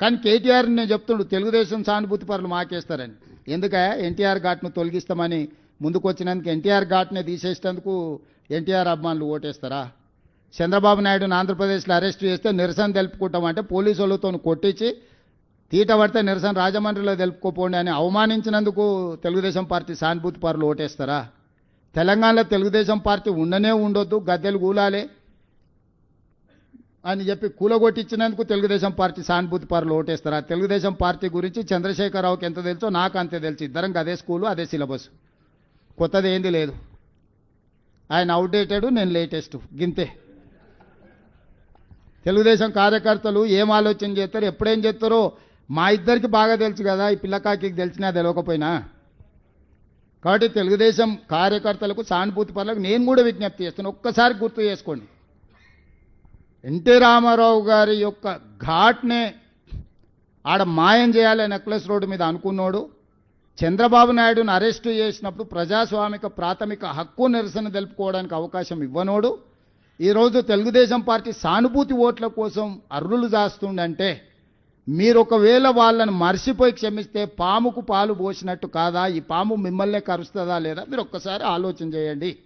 కానీ కేటీఆర్ నేను చెప్తుండు తెలుగుదేశం సానుభూతి పరులు మాకేస్తారని. ఎందుక? ఎన్టీఆర్ ఘాట్ను తొలగిస్తామని ముందుకొచ్చినందుకు ఎన్టీఆర్ ఘాట్నే తీసేసేందుకు ఎన్టీఆర్ అభిమానులు ఓటేస్తారా? చంద్రబాబు నాయుడుని ఆంధ్రప్రదేశ్లో అరెస్ట్ చేస్తే నిరసన తెలుపుకుంటామంటే పోలీసు వాళ్ళతో కొట్టించి తీట పడితే నిరసన రాజమండ్రిలో తెలుపుకోపోండి అని అవమానించినందుకు తెలుగుదేశం పార్టీ సానుభూతి పరులు ఓటేస్తారా? తెలంగాణలో తెలుగుదేశం పార్టీ ఉండనే ఉండొద్దు గద్దెలు కూలాలే అని చెప్పి కూలగొట్టించినందుకు తెలుగుదేశం పార్టీ సానుభూతి పరులు ఓటేస్తారా. తెలుగుదేశం పార్టీ గురించి చంద్రశేఖరరావుకి ఎంత తెలుసో నాకు అంతే తెలుసు. ఇద్దరం అదే స్కూలు అదే సిలబస్. కొత్తది ఏంది లేదు. ఆయన అవుట్డేటెడ్ నేను లేటెస్ట్. గింతే. తెలుగుదేశం కార్యకర్తలు ఏం ఆలోచన చేస్తారు? ఎప్పుడేం చేస్తారో మా ఇద్దరికి బాగా తెలుసు కదా. ఈ పిల్లకాకి తెలిసినా తెలియకపోయినా. కాబట్టి తెలుగుదేశం కార్యకర్తలకు సానుభూతి పనులకు నేను కూడా విజ్ఞప్తి చేస్తాను. ఒక్కసారి గుర్తు చేసుకోండి. ఎన్టీ రామారావు గారి యొక్క ఘాట్నే ఆడ మాయం చేయాలి నెక్లెస్ రోడ్డు మీద అనుకున్నోడు. చంద్రబాబు నాయుడును అరెస్టు చేసినప్పుడు ప్రజాస్వామిక ప్రాథమిక హక్కు నిరసన తెలుపుకోవడానికి అవకాశం ఇవ్వనోడు. ఈరోజు తెలుగుదేశం పార్టీ సానుభూతి ఓట్ల కోసం అర్రులు దాస్తుండంటే మీరు ఒకవేళ వాళ్ళని మర్చిపోయి క్షమిస్తే పాముకు పాలు పోసినట్టు కాదా? ఈ పాము మిమ్మల్నే కరుస్తుందా లేదా? మీరు ఒక్కసారి ఆలోచన చేయండి.